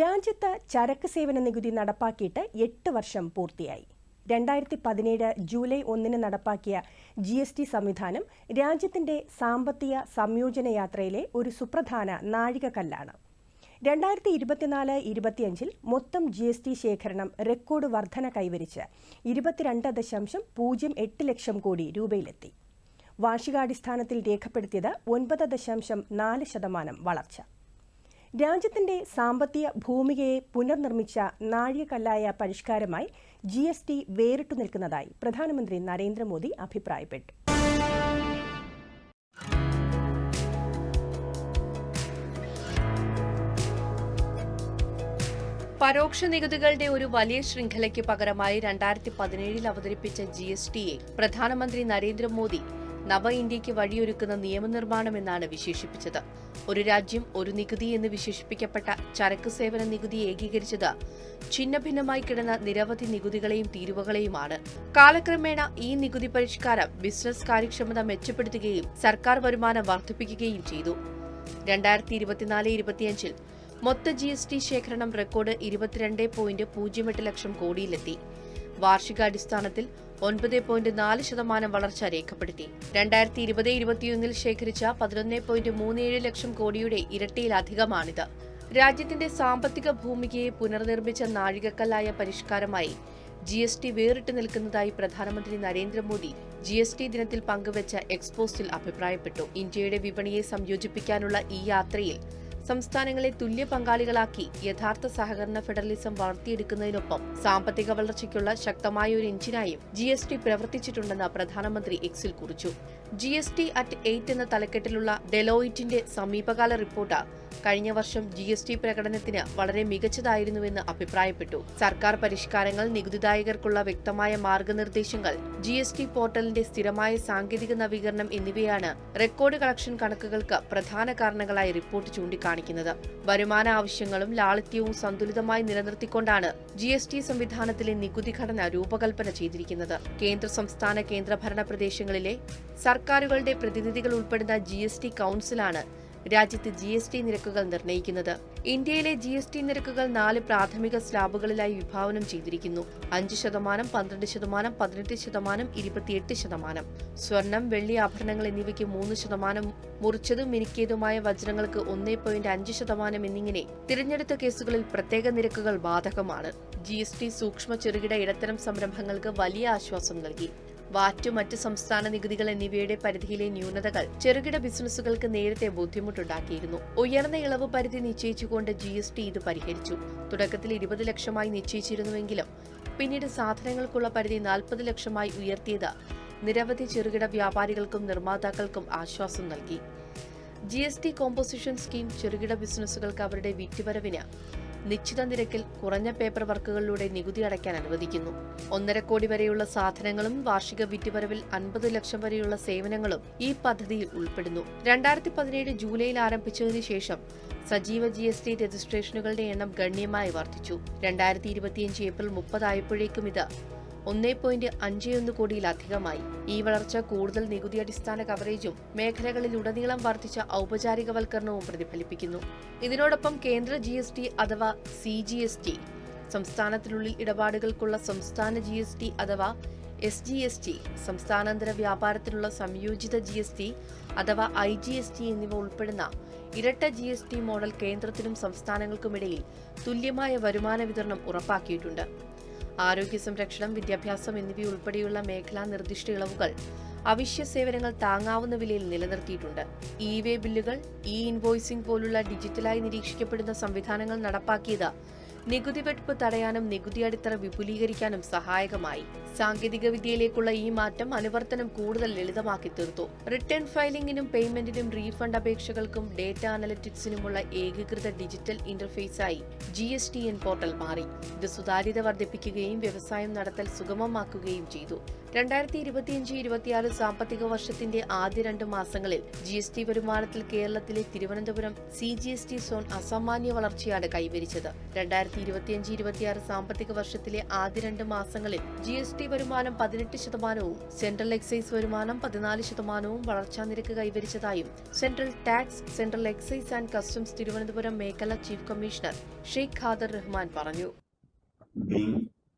രാജ്യത്ത് ചരക്ക് സേവന നികുതി നടപ്പാക്കിയിട്ട് എട്ട് വർഷം പൂർത്തിയായി. രണ്ടായിരത്തി പതിനേഴ് ജൂലൈ ഒന്നിന് നടപ്പാക്കിയ ജി എസ് ടി സംവിധാനം രാജ്യത്തിന്റെ സാമ്പത്തിക സംയോജന യാത്രയിലെ ഒരു സുപ്രധാന നാഴികക്കല്ലാണ്. രണ്ടായിരത്തി ഇരുപത്തിനാല് ഇരുപത്തിയഞ്ചിൽ മൊത്തം ജി എസ് ടി ശേഖരണം റെക്കോർഡ് വർധന കൈവരിച്ച് ഇരുപത്തിരണ്ട് ദശാംശം പൂജ്യം എട്ട് ലക്ഷം കോടി രൂപയിലെത്തി. വാർഷികാടിസ്ഥാനത്തിൽ രേഖപ്പെടുത്തിയത് ഒൻപത് ദശാംശം നാല് ശതമാനം വളർച്ച. രാജ്യത്തിന്റെ സാമ്പത്തിക ഭൂമികയെ പുനർനിർമ്മിച്ച നാഴികക്കല്ലായ പരിഷ്കാരമായി ജി എസ് ടി വേറിട്ടു നിൽക്കുന്നതായി പ്രധാനമന്ത്രി നരേന്ദ്രമോദി അഭിപ്രായപ്പെട്ടു. പരോക്ഷ നികുതികളുടെ ഒരു വലിയ ശൃംഖലയ്ക്ക് പകരമായി രണ്ടായിരത്തി പതിനേഴിൽ അവതരിപ്പിച്ച ജി എസ് ടിയെ പ്രധാനമന്ത്രി നരേന്ദ്രമോദി നവ ഇന്ത്യയ്ക്ക് വഴിയൊരുക്കുന്ന നിയമനിർമ്മാണം എന്നാണ് വിശേഷിപ്പിച്ചത്. ഒരു രാജ്യം ഒരു നികുതി എന്ന് വിശേഷിപ്പിക്കപ്പെട്ട ചരക്ക് സേവന നികുതി ഏകീകരിച്ചത് ഛിന്നഭിന്നമായി കിടന്ന നിരവധി നികുതികളെയും തീരുവകളെയുമാണ്. കാലക്രമേണ ഈ നികുതി പരിഷ്കാരം ബിസിനസ് കാര്യക്ഷമത മെച്ചപ്പെടുത്തുകയും സർക്കാർ വരുമാനം വർദ്ധിപ്പിക്കുകയും ചെയ്തു. രണ്ടായിരത്തി ഇരുപത്തിനാല് ഇരുപത്തിയഞ്ചിൽ മൊത്ത ജി എസ് ടി ശേഖരണം റെക്കോർഡ് ഇരുപത്തിരണ്ട് പോയിന്റ് പൂജ്യം എട്ട് ലക്ഷം കോടിയിലെത്തി. വാർഷികാടിസ്ഥാനത്തിൽ ഒൻപത് പോയിന്റ് നാല് ശതമാനം വളർച്ച രേഖപ്പെടുത്തി. രണ്ടായിരത്തി ഇരുപത് ഇരുപത്തിയൊന്നിൽ ശേഖരിച്ച പതിനൊന്ന് പോയിന്റ് മൂന്ന് ഏഴ് ലക്ഷം കോടിയുടെ ഇരട്ടിയിലധികമാണിത്. രാജ്യത്തിന്റെ സാമ്പത്തിക ഭൂമികയെ പുനർനിർമ്മിച്ച നാഴികക്കല്ലായ പരിഷ്കാരമായി ജി എസ് ടി വേറിട്ട് നിൽക്കുന്നതായി പ്രധാനമന്ത്രി നരേന്ദ്രമോദി ജി എസ് ടി ദിനത്തിൽ പങ്കുവച്ച എക്സ്പോസ്റ്റിൽ അഭിപ്രായപ്പെട്ടു. ഇന്ത്യയുടെ വിപണിയെ സംയോജിപ്പിക്കാനുള്ള ഈ യാത്രയിൽ സംസ്ഥാനങ്ങളെ തുല്യ പങ്കാളികളാക്കി യഥാർത്ഥ സഹകരണ ഫെഡറലിസം വളർത്തിയെടുക്കുന്നതിനൊപ്പം സാമ്പത്തിക വളർച്ചയ്ക്കുള്ള ശക്തമായ ഒരു എഞ്ചിനായും ജി എസ് ടി പ്രവർത്തിച്ചിട്ടുണ്ടെന്ന് പ്രധാനമന്ത്രി എക്സിൽ കുറിച്ചു. G S T at eight എന്ന തലക്കെട്ടിലുള്ള ഡെലോയിറ്റിന്റെ സമീപകാല റിപ്പോർട്ട് കഴിഞ്ഞ വർഷം ജി എസ് ടി പ്രകടനത്തിന് വളരെ മികച്ചതായിരുന്നുവെന്ന് അഭിപ്രായപ്പെട്ടു. സർക്കാർ പരിഷ്കാരങ്ങൾ നികുതിദായകർക്കുള്ള വ്യക്തമായ മാർഗനിർദ്ദേശങ്ങൾ ജി എസ് ടി പോർട്ടലിന്റെ സ്ഥിരമായ സാങ്കേതിക നവീകരണം എന്നിവയാണ് റെക്കോർഡ് കളക്ഷൻ കണക്കുകൾക്ക് പ്രധാന കാരണങ്ങളായി റിപ്പോർട്ട് ചൂണ്ടിക്കാണിക്കുന്നത് വരുമാന ആവശ്യങ്ങളും ലാളിത്യവും സന്തുലിതമായി നിലനിർത്തിക്കൊണ്ടാണ് ജി എസ് ടി സംവിധാനത്തിലെ നികുതി ഘടന രൂപകൽപ്പന ചെയ്തിരിക്കുന്നത്. കേന്ദ്ര സംസ്ഥാന കേന്ദ്രഭരണ പ്രദേശങ്ങളിലെ സർക്കാരുകളുടെ പ്രതിനിധികൾ ഉൾപ്പെടുന്ന ജി എസ് ടി കൌൺസിലാണ് രാജ്യത്ത് ജി എസ് ടി നിരക്കുകൾ നിർണയിക്കുന്നത്. ഇന്ത്യയിലെ ജി എസ് ടി നിരക്കുകൾ നാല് പ്രാഥമിക സ്ലാബുകളിലായി വിഭാവനം ചെയ്തിരിക്കുന്നു. അഞ്ച് ശതമാനം പന്ത്രണ്ട് ശതമാനം പതിനെട്ട് ശതമാനം ഇരുപത്തിയെട്ട് ശതമാനം. സ്വർണം വെള്ളി ആഭരണങ്ങൾ എന്നിവയ്ക്ക് മൂന്ന് ശതമാനം മുറിച്ചതും മിനുക്കിയതുമായ വജ്രങ്ങൾക്ക് ഒന്നേ പോയിന്റ് അഞ്ച് ശതമാനം എന്നിങ്ങനെ തിരഞ്ഞെടുത്ത കേസുകളിൽ പ്രത്യേക നിരക്കുകൾ ബാധകമാണ്. ജി എസ് ടി സൂക്ഷ്മ ചെറുകിട ഇടത്തരം സംരംഭങ്ങൾക്ക് വലിയ ആശ്വാസം നൽകി. വാറ്റ് മറ്റ് സംസ്ഥാന നികുതികൾ എന്നിവയുടെ പരിധിയിലെ ന്യൂനതകൾ ചെറുകിട ബിസിനസ്സുകൾക്ക് നേരത്തെ ബുദ്ധിമുട്ടുണ്ടാക്കിയിരുന്നു. ഉയർന്ന ഇളവ് പരിധി നിശ്ചയിച്ചുകൊണ്ട് ജി എസ് ടി ഇത് പരിഹരിച്ചു. തുടക്കത്തിൽ ഇരുപത് ലക്ഷമായി നിശ്ചയിച്ചിരുന്നുവെങ്കിലും പിന്നീട് സാധനങ്ങൾക്കുള്ള പരിധി നാൽപ്പത് ലക്ഷമായി ഉയർത്തിയത് നിരവധി ചെറുകിട വ്യാപാരികൾക്കും നിർമ്മാതാക്കൾക്കും ആശ്വാസം നൽകി. G S T composition scheme ചെറുകിട ബിസിനസ്സുകൾക്ക് അവരുടെ വിറ്റുവരവിന് നിശ്ചിത നിരക്കിൽ കുറഞ്ഞ പേപ്പർ വർക്കുകളിലൂടെ നികുതി അടയ്ക്കാൻ അനുവദിക്കുന്നു. ഒന്നര കോടി വരെയുള്ള സാധനങ്ങളും വാർഷിക വിറ്റുവരവിൽ അൻപത് ലക്ഷം വരെയുള്ള സേവനങ്ങളും ഈ പദ്ധതിയിൽ ഉൾപ്പെടുന്നു. രണ്ടായിരത്തി പതിനേഴ് ജൂലൈയിൽ ആരംഭിച്ചതിനു ശേഷം സജീവ ജി എസ് ടി രജിസ്ട്രേഷനുകളുടെ എണ്ണം ഗണ്യമായി വർദ്ധിച്ചു. രണ്ടായിരത്തി ഇരുപത്തിയഞ്ച് ഏപ്രിൽ മുപ്പതായപ്പോഴേക്കും ഇത് ഒന്നേ പോയിന്റ് അഞ്ച് ഒന്ന് കോടിയിലധികമായി. ഈ വളർച്ച കൂടുതൽ നികുതി അടിസ്ഥാന കവറേജും മേഖലകളിലുടനീളം വർദ്ധിച്ച ഔപചാരികവൽക്കരണവും പ്രതിഫലിപ്പിക്കുന്നു. ഇതിനോടൊപ്പം കേന്ദ്ര ജി എസ് ടി അഥവാ സി ജി എസ് ടി സംസ്ഥാനത്തിനുള്ളിൽ ഇടപാടുകൾക്കുള്ള സംസ്ഥാന ജി എസ് ടി അഥവാ എസ് ജി എസ് ടി സംസ്ഥാനാന്തര വ്യാപാരത്തിനുള്ള സംയോജിത ജി എസ് ടി അഥവാ ഐ ജി എസ് ടി എന്നിവ ഉൾപ്പെടുന്ന ഇരട്ട ജി എസ് ടി മോഡൽ കേന്ദ്രത്തിനും സംസ്ഥാനങ്ങൾക്കുമിടയിൽ തുല്യമായ വരുമാന വിതരണം ഉറപ്പാക്കിയിട്ടുണ്ട്. ആരോഗ്യ സംരക്ഷണം വിദ്യാഭ്യാസം എന്നിവയുൾപ്പെടെയുള്ള മേഖലാ നിർദ്ദിഷ്ട ഇളവുകൾ അവശ്യ സേവനങ്ങൾ താങ്ങാവുന്ന വിലയിൽ നിലനിർത്തിയിട്ടുണ്ട്. ഇ വേ ബില്ലുകൾ ഇ ഇൻവോയ്സിംഗ് പോലുള്ള ഡിജിറ്റലായി നിരീക്ഷിക്കപ്പെടുന്ന സംവിധാനങ്ങൾ നടപ്പാക്കിയത് നികുതി വെട്ടിപ്പ് തടയാനും നികുതി അടിത്തറ വിപുലീകരിക്കാനും സഹായകമായി. സാങ്കേതിക വിദ്യയിലേക്കുള്ള ഈ മാറ്റം അനുവർത്തനം കൂടുതൽ ലളിതമാക്കി തീർത്തു. റിട്ടേൺ ഫയലിംഗിനും പേയ്മെന്റിനും റീഫണ്ട് അപേക്ഷകൾക്കും ഡേറ്റ അനലറ്റിക്സിനുമുള്ള ഏകീകൃത digital ഇന്റർഫേസായി G S T N portal മാറി. ഇത് സുതാര്യത വർദ്ധിപ്പിക്കുകയും വ്യവസായം നടത്തൽ സുഗമമാക്കുകയും ചെയ്തു. രണ്ടായിരത്തി ഇരുപത്തിയഞ്ച് ഇരുപത്തിയാറ് സാമ്പത്തിക വർഷത്തിന്റെ ആദ്യ രണ്ട് മാസങ്ങളിൽ ജി എസ് ടി വരുമാനത്തിൽ കേരളത്തിലെ Thiruvananthapuram C G S T zone അസാമാന്യ വളർച്ചയാണ് കൈവരിച്ചത്. രണ്ടായിരത്തി ഇരുപത്തിയഞ്ച് ഇരുപത്തിയാറ് സാമ്പത്തിക വർഷത്തിലെ ആദ്യ രണ്ട് മാസങ്ങളിൽ ജി എസ് ടി വരുമാനം പതിനെട്ട് ശതമാനവും സെൻട്രൽ എക്സൈസ് വരുമാനം പതിനാല് ശതമാനവും വളർച്ചാ നിരക്ക് കൈവരിച്ചതായും central tax central excise and customs Thiruvananthapuram മേഖല ചീഫ് കമ്മീഷണർ ഷെയ്ഖ് ഖാദർ റഹ്മാൻ പറഞ്ഞു.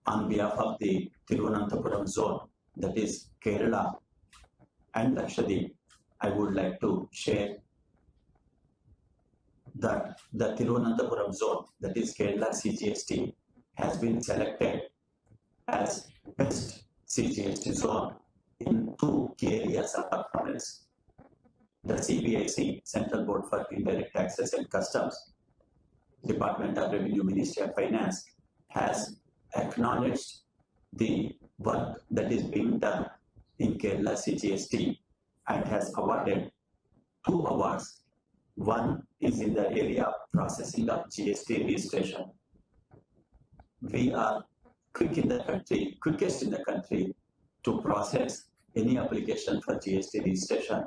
On behalf of the Tiruvananthapuram zone, that is Kerala and Lakshadweep, I would like to share that the Tiruvananthapuram zone, that is Kerala CGST, has been selected as best CGST zone in two key areas of performance. The CBIC, Central Board for Indirect Taxes and Customs, Department of Revenue, Ministry of Finance, has acknowledged the work that is being done in Kerala CGST and has awarded two awards. One is in the area of processing of GST registration. We are quick in the country, quickest in the country to process any application for GST registration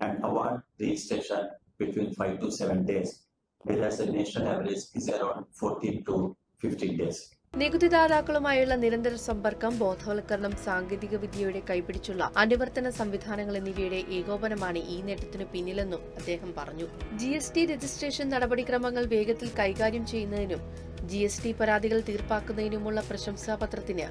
and award registration between five to seven days, whereas the national average is around 14 to 15 days. നികുതിദാതാക്കളുമായുള്ള നിരന്തര സമ്പർക്കം ബോധവൽക്കരണം സാങ്കേതിക വിദ്യയുടെ കൈപിടിച്ചുള്ള അനുവർത്തന സംവിധാനങ്ങൾ എന്നിവയുടെ ഏകോപനമാണ് ഈ നേട്ടത്തിന് പിന്നിലെന്നും അദ്ദേഹം പറഞ്ഞു. ജി എസ് ടി രജിസ്ട്രേഷൻ നടപടിക്രമങ്ങൾ വേഗത്തിൽ കൈകാര്യം ചെയ്യുന്നതിനും ജി എസ് ടി പരാതികൾ തീർപ്പാക്കുന്നതിനുമുള്ള പ്രശംസാപത്രത്തിന്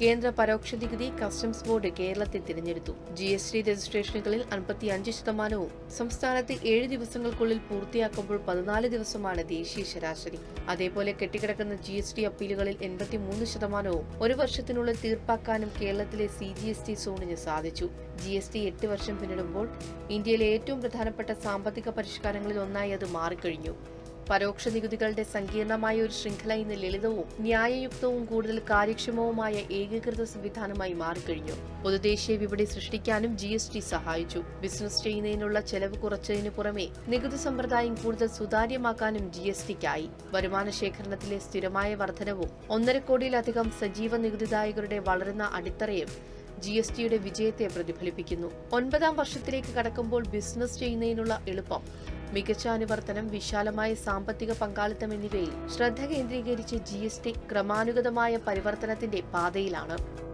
കേന്ദ്ര പരോക്ഷ നികുതി കസ്റ്റംസ് ബോർഡ് കേരളത്തെ തിരഞ്ഞെടുത്തു. ജി എസ് ടി രജിസ്ട്രേഷനുകളിൽ അൻപത്തിയഞ്ച് ശതമാനവും സംസ്ഥാനത്ത് ഏഴ് ദിവസങ്ങൾക്കുള്ളിൽ പൂർത്തിയാക്കുമ്പോൾ പതിനാല് ദിവസമാണ് ദേശീയ ശരാശരി. അതേപോലെ കെട്ടിക്കിടക്കുന്ന ജി എസ് ടി അപ്പീലുകളിൽ എൺപത്തിമൂന്ന് ശതമാനവും ഒരു വർഷത്തിനുള്ളിൽ തീർപ്പാക്കാനും കേരളത്തിലെ സി ജി എസ് ടി സോണിന് സാധിച്ചു. ജി എസ് ടി എട്ട് വർഷം പിന്നിടുമ്പോൾ ഇന്ത്യയിലെ ഏറ്റവും പ്രധാനപ്പെട്ട സാമ്പത്തിക പരിഷ്കാരങ്ങളിൽ ഒന്നായി അത് മാറിക്കഴിഞ്ഞു. പരോക്ഷ നികുതികളുടെ സങ്കീർണമായ ഒരു ശൃംഖല ഇന്ന് ലളിതവും ന്യായയുക്തവും കൂടുതൽ കാര്യക്ഷമവുമായ ഏകീകൃത സംവിധാനമായി മാറിക്കഴിഞ്ഞു. പൊതുദേശീയ വിപണി സൃഷ്ടിക്കാനും ജി എസ് ടി സഹായിച്ചു. ബിസിനസ് ചെയ്യുന്നതിനുള്ള ചെലവ് കുറച്ചതിനു പുറമെ നികുതി സമ്പ്രദായം കൂടുതൽ സുതാര്യമാക്കാനും ജി എസ് ടിക്കായി. വരുമാന ശേഖരണത്തിലെ സ്ഥിരമായ വർധനവും ഒന്നര കോടിയിലധികം സജീവ നികുതിദായകരുടെ വളരുന്ന അടിത്തറയും ജി എസ് ടിയുടെ വിജയത്തെ പ്രതിഫലിപ്പിക്കുന്നു. ഒൻപതാം വർഷത്തിലേക്ക് കടക്കുമ്പോൾ ബിസിനസ് ചെയ്യുന്നതിനുള്ള എളുപ്പം മികച്ച അനുവർത്തനം വിശാലമായ സാമ്പത്തിക പങ്കാളിത്തം എന്നിവയിൽ ശ്രദ്ധ കേന്ദ്രീകരിച്ച് ജി ക്രമാനുഗതമായ പരിവർത്തനത്തിന്റെ പാതയിലാണ്.